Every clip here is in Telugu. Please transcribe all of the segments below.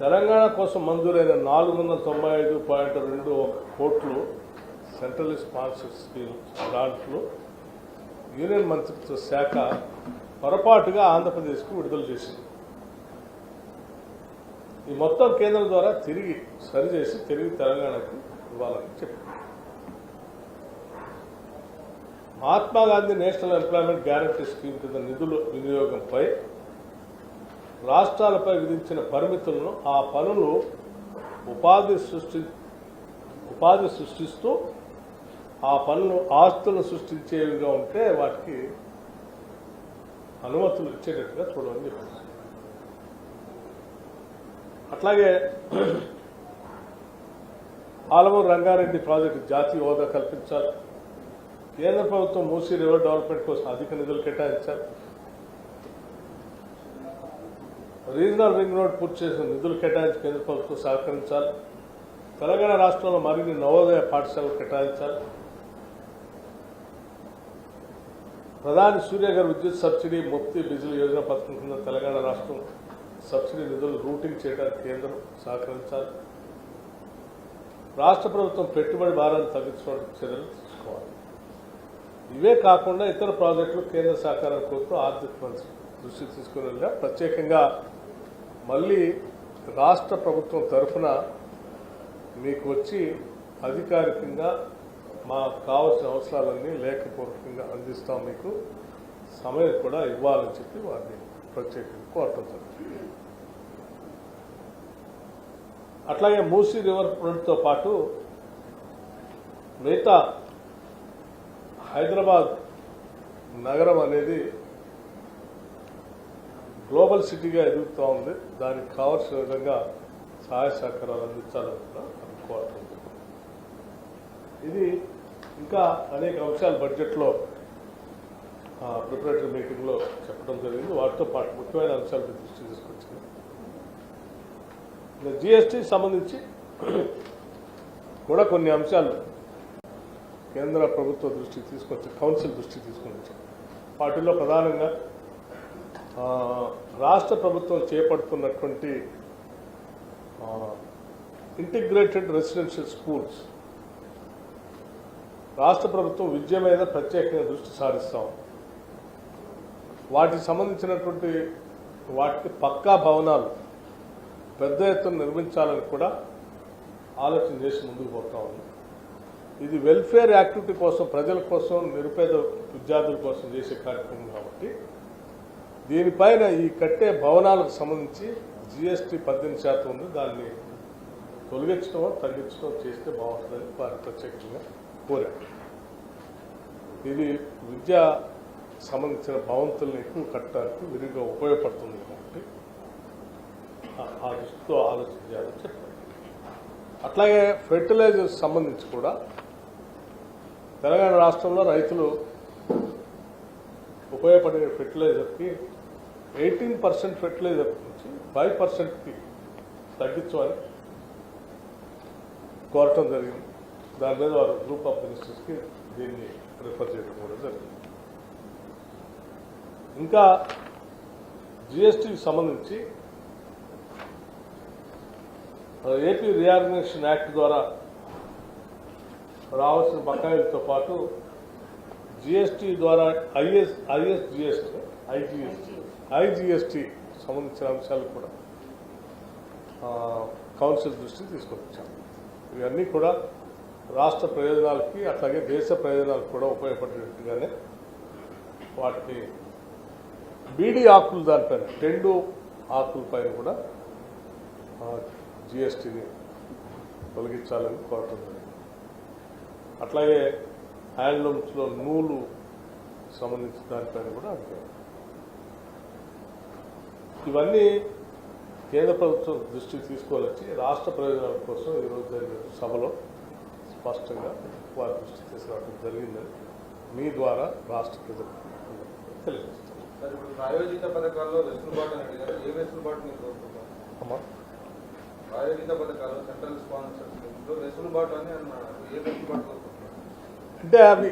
తెలంగాణ కోసం మంజూరైన నాలుగు వందల తొంభై ఐదు పాయింట్ రెండు ఒక కోట్లు సెంట్రల్ స్పాన్సర్ స్కీమ్ గ్రాంట్లు యూనియన్ మంత్రిత్వ శాఖ పొరపాటుగా ఆంధ్రప్రదేశ్కు విడుదల చేసింది. ఈ మొత్తం కేంద్రం ద్వారా తిరిగి సరిచేసి తిరిగి తెలంగాణకు ఇవ్వాలని చెప్పింది Mahatma Gandhi national employment guarantee scheme కింద నిధుల వినియోగంపై రాష్ట్రాలపై విధించిన పరిమితులను ఆ పనులు ఉపాధి సృష్టి ఉపాధి సృష్టిస్తూ ఆ పనులు ఆస్తులను సృష్టించేవిగా ఉంటే వాటికి అనుమతులు ఇచ్చేటట్టుగా చూడమని అట్లాగే ఆలమూరు రంగారెడ్డి ప్రాజెక్టు జాతీయ హోదా కల్పించాలి. కేంద్ర ప్రభుత్వం మూసీ రివర్ డెవలప్మెంట్ కోసం అధిక నిధులు కేటాయించాలి. రీజనల్ రింగ్ రోడ్ పూర్తి చేసిన నిధులు కేటాయించి కేంద్ర ప్రభుత్వం సహకరించాలి. తెలంగాణ రాష్ట్రంలో మరిన్ని నవోదయ పాఠశాలలు కేటాయించాలి. ప్రధాని సూర్య గారి విద్యుత్ సబ్సిడీ ముక్తి బిజిల్ యోజన పథకం కింద తెలంగాణ రాష్ట్రం సబ్సిడీ నిధులు రూటింగ్ చేయడానికి కేంద్రం సహకరించాలి. రాష్ట్ర ప్రభుత్వం పెట్టుబడి భారాన్ని తగ్గించడానికి చర్యలు తీసుకోవాలి. ఇవే కాకుండా ఇతర ప్రాజెక్టులు కేంద్ర సహకారం కోరుతూ ఆర్థిక మంత్రి దృష్టి తీసుకునేలా ప్రత్యేకంగా మళ్ళీ రాష్ట్ర ప్రభుత్వం తరఫున మీకు వచ్చి అధికారికంగా మాకు కావాల్సిన అవసరాలన్నీ లేఖపూర్వకంగా అందిస్తాం మీకు. సమయం కూడా ఇవ్వాలని చెప్పి వారిని ప్రత్యేకంగా కోరటం జరుగుతుంది. అట్లాగే మూసీ రివర్ ఫ్రంట్తో పాటు మిగతా హైదరాబాద్ నగరం అనేది గ్లోబల్ సిటీగా ఎదుగుతూ ఉంది. దానికి కావాల్సిన విధంగా సహాయ సహకారాలు అందించాలని కూడా అనుకోవటం. ఇది ఇంకా అనేక అంశాలు బడ్జెట్లో ప్రిపరేటరీ మీటింగ్లో చెప్పడం జరిగింది. వాటితో పాటు ముఖ్యమైన అంశాలపై దృష్టి తీసుకొచ్చింది జిఎస్టీ సంబంధించి కూడా కొన్ని అంశాలు కేంద్ర ప్రభుత్వ దృష్టికి తీసుకొచ్చి కౌన్సిల్ దృష్టికి తీసుకొని వాటిల్లో ప్రధానంగా రాష్ట్ర ప్రభుత్వం చేపడుతున్నటువంటి ఇంటిగ్రేటెడ్ రెసిడెన్షియల్ స్కూల్స్ రాష్ట్ర ప్రభుత్వం విద్య మీద ప్రత్యేకంగా దృష్టి సారిస్తాం. వాటికి సంబంధించినటువంటి వాటికి పక్కా భవనాలు పెద్ద ఎత్తున నిర్మించాలని కూడా ఆలోచన చేసి ముందుకు పోతా ఉంది. ఇది వెల్ఫేర్ యాక్టివిటీ కోసం ప్రజల కోసం నిరుపేద విద్యార్థుల కోసం చేసే కార్యక్రమం కాబట్టి దీనిపైన ఈ కట్టే భవనాలకు సంబంధించి జిఎస్టీ పద్దెనిమిది శాతం ఉంది. దాన్ని తొలగించడం తగ్గించడం చేస్తే బాగుంటుందని వారు ప్రత్యేకంగా కోరారు. ఇది విద్యా సంబంధించిన భవంతుల్ని ఎక్కువ కట్టడానికి విరిగా ఉపయోగపడుతుంది కాబట్టి ఆ- దృష్టితో ఆలోచించాలని చెప్పారు. అట్లాగే ఫెర్టిలైజర్స్ సంబంధించి కూడా తెలంగాణ రాష్ట్రంలో రైతులు ఉపయోగపడే ఫెర్టిలైజర్కి ఎయిటీన్ పర్సెంట్ ఫెర్టిలైజర్ నుంచి ఫైవ్ పర్సెంట్కి తగ్గించాలని కోరటం జరిగింది. దాని మీద వారు గ్రూప్ ఆఫ్ మినిస్టర్స్కి దీన్ని రిఫర్ చేయడం కూడా జరిగింది. ఇంకా జిఎస్టీకి సంబంధించి ఏపీ రియార్గనైజేషన్ యాక్ట్ ద్వారా రావాల్సిన బకాయిలతో పాటు జిఎస్టీ ద్వారా IS IS GST IGST IGST సంబంధించిన అంశాలు కూడా కౌన్సిల్ దృష్టికి తీసుకొచ్చాం. ఇవన్నీ కూడా రాష్ట్ర ప్రయోజనాలకి అట్లాగే దేశ ప్రయోజనాలకు కూడా ఉపయోగపడేట్టుగానే వాటికి బీడీ ఆకులు దానిపైన టెండు ఆకులపైన కూడా జిఎస్టీని తొలగించాలని కోరటం జరిగింది. అట్లాగే హ్యాండ్లూమ్స్లో నూలు సంబంధించిన దానిపైన కూడా అడిగారు ఇవన్నీ కేంద్ర ప్రభుత్వం దృష్టికి తీసుకొని వచ్చి రాష్ట్ర ప్రయోజనాల కోసం ఈరోజు జరిగిన సభలో స్పష్టంగా వారి దృష్టికి తీసుకురావడం జరిగిందని మీ ద్వారా రాష్ట్ర ప్రజలకు తెలియజేస్తాను. ప్రాయోజిత పథకాల్లో వెసులుబాటు ఏ వెసులుబాటు మీరు కోరుకుంటారు అమ్మా? ప్రాయోజిత పథకాలు సెంట్రల్ స్పాన్సర్ స్కీమ్స్లో వెసులుబాటు అని అన్నారు. ఏ వెసులుబాటు అంటే అవి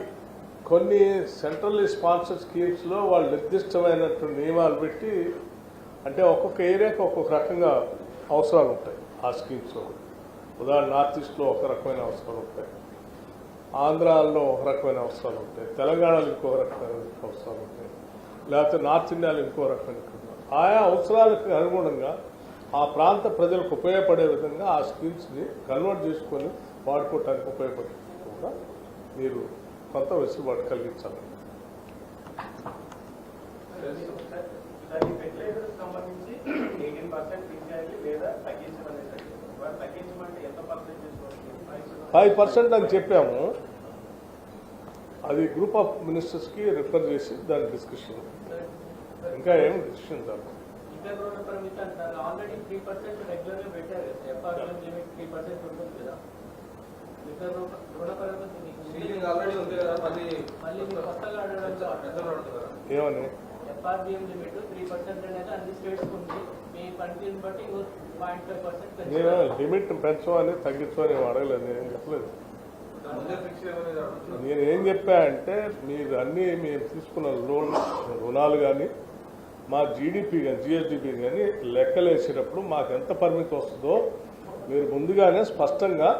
కొన్ని సెంట్రల్ స్పాన్సర్ స్కీమ్స్లో వాళ్ళు నిర్దిష్టమైనటువంటి నియమాలు పెట్టి అంటే ఒక్కొక్క ఏరియాకి ఒక్కొక్క రకంగా అవసరాలు ఉంటాయి. ఆ స్కీమ్స్లో ఉదాహరణ నార్త్ ఈస్ట్లో ఒక రకమైన అవసరాలు ఉంటాయి. ఆంధ్రాలో ఒక రకమైన అవసరాలు ఉంటాయి. తెలంగాణలో ఇంకో రకమైన అవసరాలు ఉంటాయి. లేకపోతే నార్త్ ఇండియాలో ఇంకో రకమైన ఆయా అవసరాలకు అనుగుణంగా ఆ ప్రాంత ప్రజలకు ఉపయోగపడే విధంగా ఆ స్కీమ్స్ని కన్వర్ట్ చేసుకొని వాడుకోవటానికి ఉపయోగపడకుండా మీరు కొంత వెసులుబాటు కలిగించాలి. దాని ఫెర్టిలైజర్ సంబంధించి ఎయిటీన్ పర్సెంట్ తీసేయాలి లేదా తగ్గించమని వారు తగ్గించమంటే ఎంత పర్సెంట్ ఫైవ్ పర్సెంట్ అని చెప్పాము. అది గ్రూప్ ఆఫ్ మినిస్టర్స్కి రిఫర్ చేసి దాని డిస్కషన్. ఇంకా ఏం డిసిషన్ ఉంటుంది కదా. ఏమని? ఎఫ్ఆర్బిఎం లిమిట్ త్రీ పర్సెంట్ అనేది అన్ని స్టేట్స్ ఉంది. మీ పనితీరుని బట్టి పాయింట్ ఫైవ్ పర్సెంట్ నేను లిమిట్ పెంచమని తగ్గించమని ఏం అడగలేదు నేను చెప్పలేదు నేను ఏం చెప్పా అంటే మీరు అన్నీ మేము తీసుకున్న లోన్ రుణాలు కానీ మా జీడిపి కానీ జిఎస్డిపి కానీ లెక్కలేసేటప్పుడు మాకు ఎంత పరిమితి వస్తుందో మీరు ముందుగానే స్పష్టంగా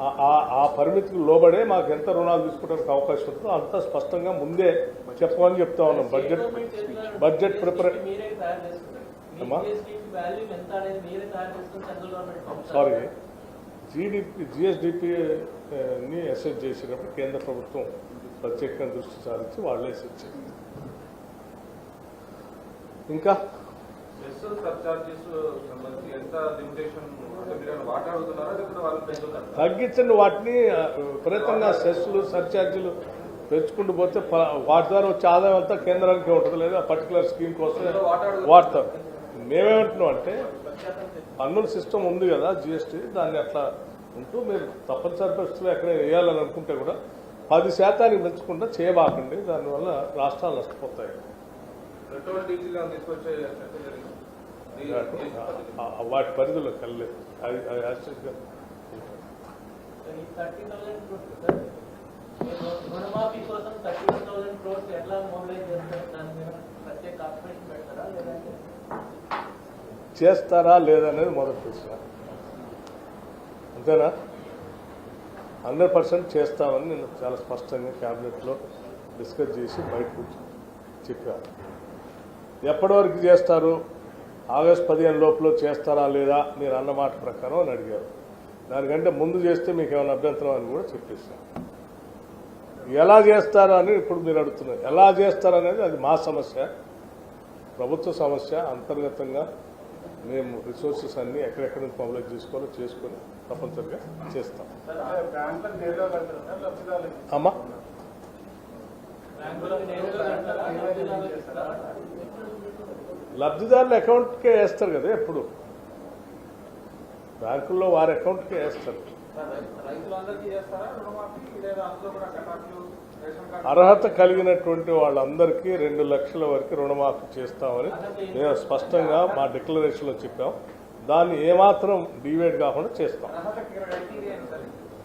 ఆ- పరిమితికి లోబడే మాకు ఎంత రుణాలు తీసుకోవడానికి అవకాశం ఉంటుందో అంత స్పష్టంగా ముందే చెప్పమని చెప్తా ఉన్నాం. Budget budget prepare sorry. GDP జిఎస్డిపిని assess చేసినప్పుడు కేంద్ర ప్రభుత్వం ప్రత్యేకంగా దృష్టి సారించి వాళ్ళే చేయాలి. ఇంకా? తగ్గించండి వాటిని. ఆ, విపరీతంగా సెస్లు సర్చార్జీలు పెంచుకుంటూ పోతే వాటి ద్వారా వచ్చే ఆదాయం అంతా కేంద్రానికి ఉంటుంది. లేదా పర్టికులర్ స్కీమ్ కోసం వాడతారు. మేమేమంటున్నాం అంటే పన్నుల సిస్టమ్ ఉంది కదా జిఎస్టీ దాన్ని అట్లా ఉంటూ మీరు తప్పనిసరి పరిస్థితుల్లో ఎక్కడ వేయాలని అనుకుంటే కూడా పది శాతానికి పెంచకుండా చేయబాకండి. దానివల్ల రాష్ట్రాలు నష్టపోతాయి. వాటి పరిధిలోకి వెళ్ళలేదు అది అది లేదంటే? చేస్తారా లేదనేది మొదటి ప్రశ్న. అంతేనా? హండ్రెడ్ పర్సెంట్ చేస్తామని నేను చాలా స్పష్టంగా క్యాబినెట్లో డిస్కస్ చేసి బయటకు చెప్పాను. ఎప్పటి వరకు చేస్తారు? ఆగస్ట్ పదిహేను లోపల చేస్తారా లేదా మీరు అన్న మాట ప్రకారం అని అడిగారు. దానికంటే ముందు చేస్తే మీకు ఏమైనా అభ్యంతరం అని కూడా చెప్పేసాను ఎలా చేస్తారు అని ఇప్పుడు మీరు అడుగుతున్నారు. ఎలా చేస్తారు అనేది అది మా సమస్య. ప్రభుత్వ సమస్య అంతర్గతంగా మేము రిసోర్సెస్ అన్ని ఎక్కడెక్కడ నుంచి మొబిలైజ్ చేసుకోవాలో చేసుకొని తప్పనిసరిగా చేస్తాం. అమ్మా. లబ్ధిదారుల అకౌంట్కే వేస్తారు కదా ఎప్పుడు? బ్యాంకుల్లో వారి అకౌంట్కే వేస్తారు. అర్హత కలిగినటువంటి వాళ్ళందరికీ రెండు లక్షల వరకు రుణమాఫీ చేస్తామని మేము స్పష్టంగా మా డిక్లరేషన్లో చెప్పాం. దాన్ని ఏమాత్రం డివేట్ కాకుండా చేస్తాం.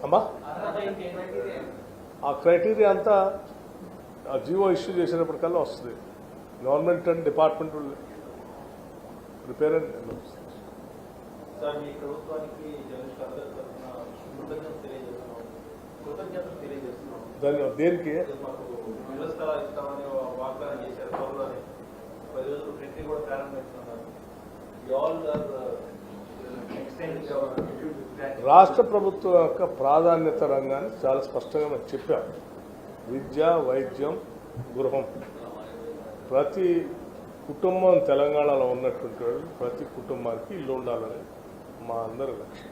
అమ్మా? ఆ క్రైటీరియా అంతా జీవో ఇష్యూ చేసినప్పటికల్లా వస్తుంది. గవర్నమెంట్ అండ్ డిపార్ట్మెంట్ ప్రిపేర్ ధన్యవాదాలు దేనికి? ఎక్స్టెండ్ రాష్ట్ర ప్రభుత్వం యొక్క ప్రాధాన్యత రంగాన్ని చాలా స్పష్టంగా మనం చెప్పాం విద్య వైద్యం గృహం. ప్రతి కుటుంబం తెలంగాణలో ఉన్నటువంటి వాళ్ళు ప్రతి కుటుంబానికి ఇల్లు ఉండాలని మా అందరి లక్ష్యం.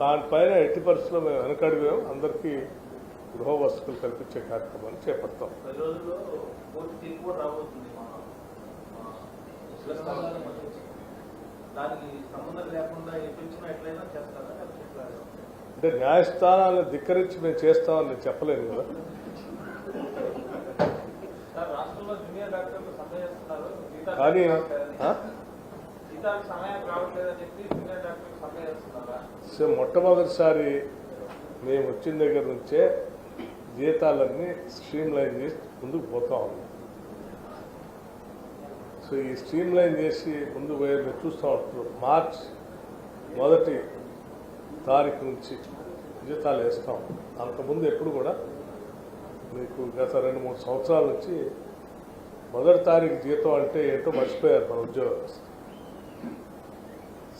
దానిపైన ఎట్టి పరిస్థితుల్లో మేము వెనకడిగాం. అందరికీ గృహ వసతులు కల్పించే కార్యక్రమాన్ని చేపడతాం. అంటే న్యాయస్థానాలను ధిక్కరించి మేము చేస్తామని నేను చెప్పలేను కదా సార్ రాష్ట్రంలో జూనియర్ డాక్టర్లు సమ్మె చేస్తున్నారు జీతాలు కానీ రావట్లేదని. ఆ? జీతాలకు సమయం రావట్లేదని చెప్పి జూనియర్ డాక్టర్లు సమ్మె చేస్తున్నారా? సో మొట్టమొదటిసారి మేము వచ్చిన దగ్గర నుంచే జీతాలన్నీ స్ట్రీమ్ లైన్ చేసి ముందుకు పోతా ఉన్నాం. సో సో ఈ స్ట్రీమ్ లైన్ చేసి ముందు పోయే మీరు చూస్తూ ఉంటారు మార్చ్ మొదటి తారీఖు నుంచి జీతాలు వేస్తాం. అంతకుముందు ఎప్పుడు కూడా మీకు గత రెండు మూడు సంవత్సరాల నుంచి మొదటి తారీఖు జీతం అంటే ఏంటో మర్చిపోయారు మన ఉద్యోగం.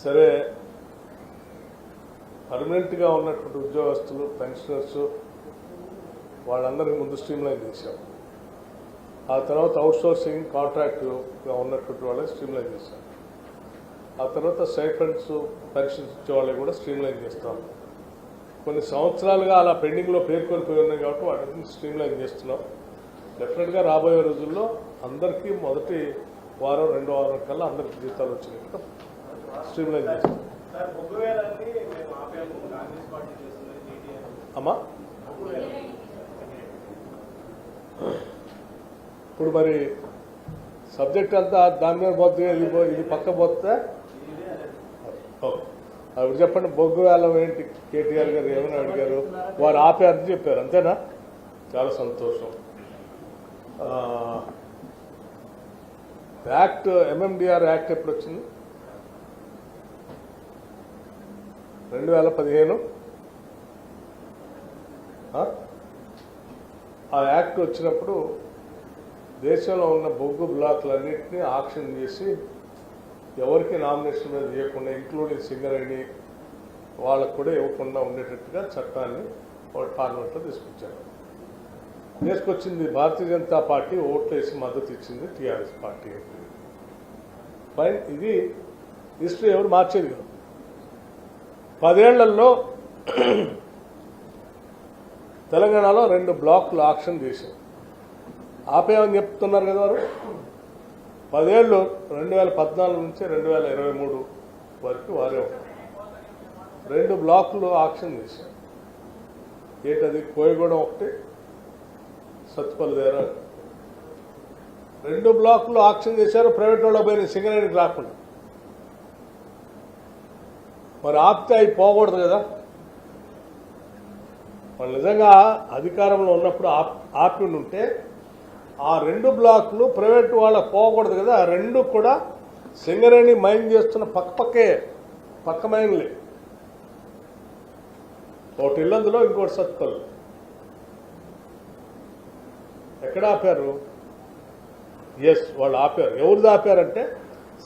సరే పర్మనెంట్గా ఉన్నటువంటి ఉద్యోగస్తులు పెన్షనర్స్ వాళ్ళందరికీ ముందు స్ట్రీమ్ లైన్ చేశాం. ఆ తర్వాత అవుట్ సోర్సింగ్ కాంట్రాక్ట్గా ఉన్నటువంటి వాళ్ళకి స్ట్రీమ్లైన్ చేశాం. ఆ తర్వాత స్టైఫండ్స్ పెన్షన్స్ ఇచ్చే వాళ్ళకి కూడా స్ట్రీమ్ లైన్ చేస్తాం. కొన్ని సంవత్సరాలుగా అలా పెండింగ్లో పేర్కొని పోయి ఉన్నాయి కాబట్టి వాటిని స్ట్రీమ్లైన్ చేస్తున్నాం. డెఫినెట్గా రాబోయే రోజుల్లో అందరికీ మొదటి వారం రెండో వారం కల్లా అందరికీ జీతాలు వచ్చినట్టు స్ట్రీమ్లైన్ చేస్తాం అమ్మా? ఇప్పుడు మరి సబ్జెక్ట్ అంతా దాని మీద పోతే ఇది ఇది పక్క పోతే? అప్పుడు చెప్పండి బొగ్గు వేలం ఏంటి? కేటీఆర్ గారు ఏమని అడిగారు? వారు ఆపారని చెప్పారు అంతేనా? చాలా సంతోషం. యాక్ట్ ఎంఎండిఆర్ యాక్ట్ ఎప్పుడు వచ్చింది? రెండు వేల పదిహేను. ఆ? యాక్ట్ వచ్చినప్పుడు దేశంలో ఉన్న బొగ్గు బ్లాక్లన్నింటినీ ఆక్షన్ చేసి ఎవరికి నామినేషన్ మీద ఇవ్వకుండా ఇంక్లూడింగ్ సింగరేణి వాళ్ళకు కూడా ఇవ్వకుండా ఉండేటట్టుగా చట్టాన్ని ఒకటి పార్లమెంట్లో తీసుకొచ్చారు. తీసుకొచ్చింది భారతీయ జనతా పార్టీ ఓట్లు వేసి మద్దతు ఇచ్చింది టీఆర్ఎస్ పార్టీ. ఫైన్ ఇది హిస్టరీ ఎవరు మార్చేది కాదు. పదేళ్ళలో తెలంగాణలో రెండు బ్లాక్లు ఆక్షన్ చేశారు. ఆపేయమని చెప్తున్నారు కదా వారు? పదేళ్ళు రెండు వేల పద్నాలుగు నుంచి రెండు వేల ఇరవై మూడు వరకు వారే రెండు బ్లాక్లు ఆక్షన్ చేశారు. ఏంటది? కోయగూడెం ఒకటి సత్తుపల్లి దగ్గర రెండు బ్లాకులు ఆక్షన్ చేశారు ప్రైవేట్ వాళ్ళ పోయిన సింగరేణికి రాకుండా మరి ఆపితే అవి పోకూడదు కదా? వాళ్ళు నిజంగా అధికారంలో ఉన్నప్పుడు ఆప్ ఆపి ఉంటే ఆ రెండు బ్లాకులు ప్రైవేట్ వాళ్ళకి పోకూడదు కదా? ఆ రెండు కూడా సింగరేణి మైన్ చేస్తున్న పక్క పక్కే పక్క మైన్లే. ఒకటి ఇల్లందులో ఇంకోటి సత్పల్లి ఎక్కడ ఆపారు? ఎస్ వాళ్ళు ఆపారు. ఎవరిది ఆపారంటే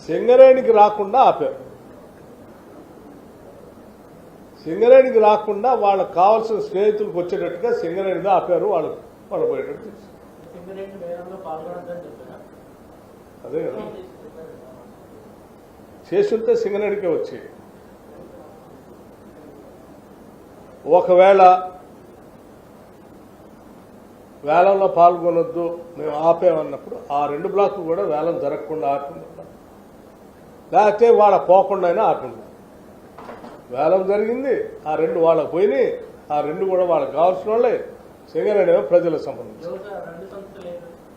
సింగరేణికి రాకుండా ఆపారు. సింగరేణికి రాకుండా వాళ్ళకి కావాల్సిన స్నేహితులకు వచ్చేటట్టుగా సింగరేణిగా ఆపారు వాళ్ళు వాళ్ళు పోయేటట్టు అదే కదా. చేసి ఉంటే సింగరేణికే వచ్చి ఒకవేళ వేలంలో పాల్గొనొద్దు మేము ఆపేమన్నప్పుడు ఆ రెండు బ్లాక్లు కూడా వేలం జరగకుండా ఆకుండా లేకపోతే వాళ్ళ పోకుండా అయినా ఆకుండా వేలం జరిగింది ఆ రెండు వాళ్ళకి పోయినాయి ఆ రెండు కూడా వాళ్ళకి కావాల్సిన వాళ్ళే. సింగరేణి ప్రజలకు సంబంధించి.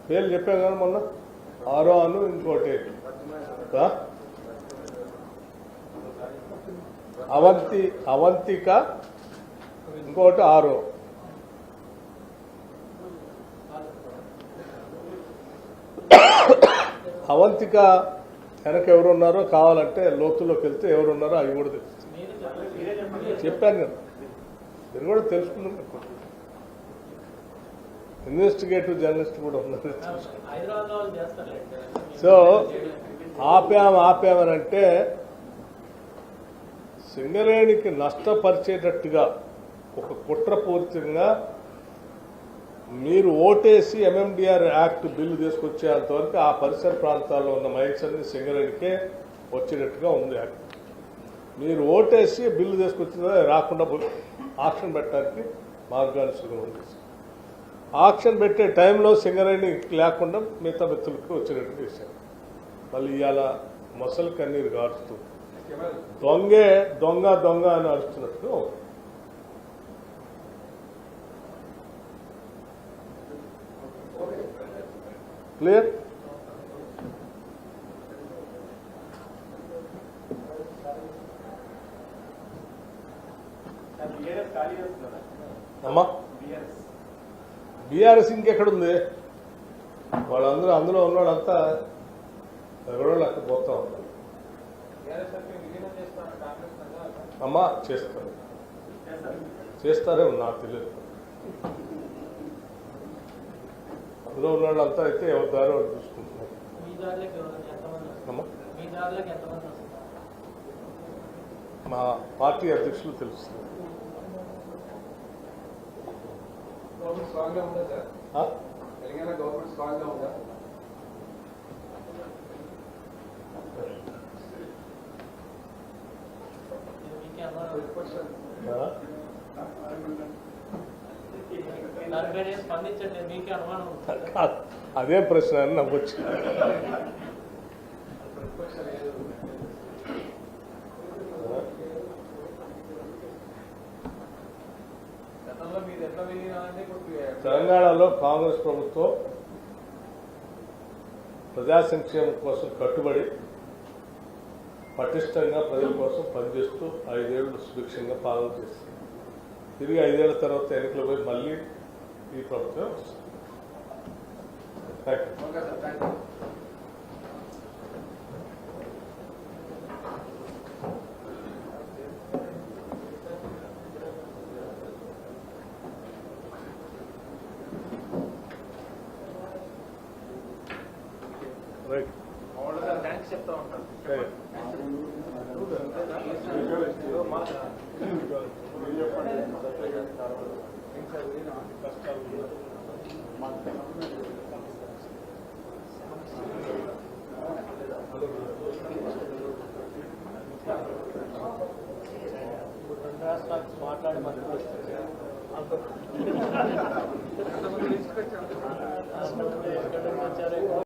పేర్లు చెప్పాను కదా మొన్న? ఆరో అను ఇంకోటి? అవంతి అవంతిక ఇంకోటి ఆరో. అవంతిక వెనక ఎవరు ఉన్నారో కావాలంటే లోతులోకి వెళ్తే ఎవరు ఉన్నారో అవి కూడా తెలుస్తుంది చెప్పాను నేను మీరు కూడా తెలుసుకున్నాను ఇన్వెస్టిగేటివ్ జర్నలిస్ట్ కూడా ఉన్నారు సో ఆపాం ఆపామనంటే సింగరేణికి నష్టపరిచేటట్టుగా ఒక కుట్రపూరితంగా మీరు ఓటేసి ఎంఎండిఆర్ యాక్ట్ బిల్లు తీసుకొచ్చేంత వరకు ఆ పరిసర ప్రాంతాల్లో ఉన్న మైన్స్ అన్ని సింగరేణికే వచ్చేటట్టుగా ఉంది యాక్ట్ మీరు ఓటేసి బిల్లు తీసుకొచ్చిన రాకుండా ఆక్షన్ పెట్టడానికి మార్గాన్ని సుగమం ఆప్షన్ ఆక్షన్ పెట్టే టైంలో సింగరేణి లేకుండా మిగతా వ్యక్తులకు వచ్చినట్టు చేశారు. మళ్ళీ ఇవాళ మొసలు కన్నీరు గారుస్తూ దొంగే దొంగ దొంగ అని అరుస్తున్నట్టుగా క్లియర్ బీఆర్ఎస్ అమ్మా బీఆర్ఎస్ ఇంకెక్కడుంది వాళ్ళందరూ అందులో ఉన్నవాడంతా ఎవరో లెక్క పోతా ఉంటారు అమ్మా చేస్తారు చేస్తారేమో నాకు తెలియదు. అందులో ఉన్న వాళ్ళంతా అయితే ఎవరి దారి వాళ్ళు చూసుకుంటున్నారు. మీ దారిలోకి ఎవరైనా ఎంతమంది వస్తారు? అదే ప్రశ్న అని ఇప్పుడు తెలంగాణలో కాంగ్రెస్ ప్రభుత్వం ప్రజా సంక్షేమం కోసం కట్టుబడి పటిష్టంగా ప్రజల కోసం పనిచేస్తూ ఐదేళ్ళు సుభిక్షంగా పాలన చేస్తుంది తిరిగి ఐదేళ్ళ తర్వాత ఎన్నికలు పోయి మళ్ళీ ఈ ప్రభుత్వం వస్తుంది thank you okay sir thank you right మామూలుగా సార్ థ్యాంక్స్ చెప్తా ఉంటాను. ఇప్పుడు రెండు రాష్ట్రాలు మాట్లాడి మనకు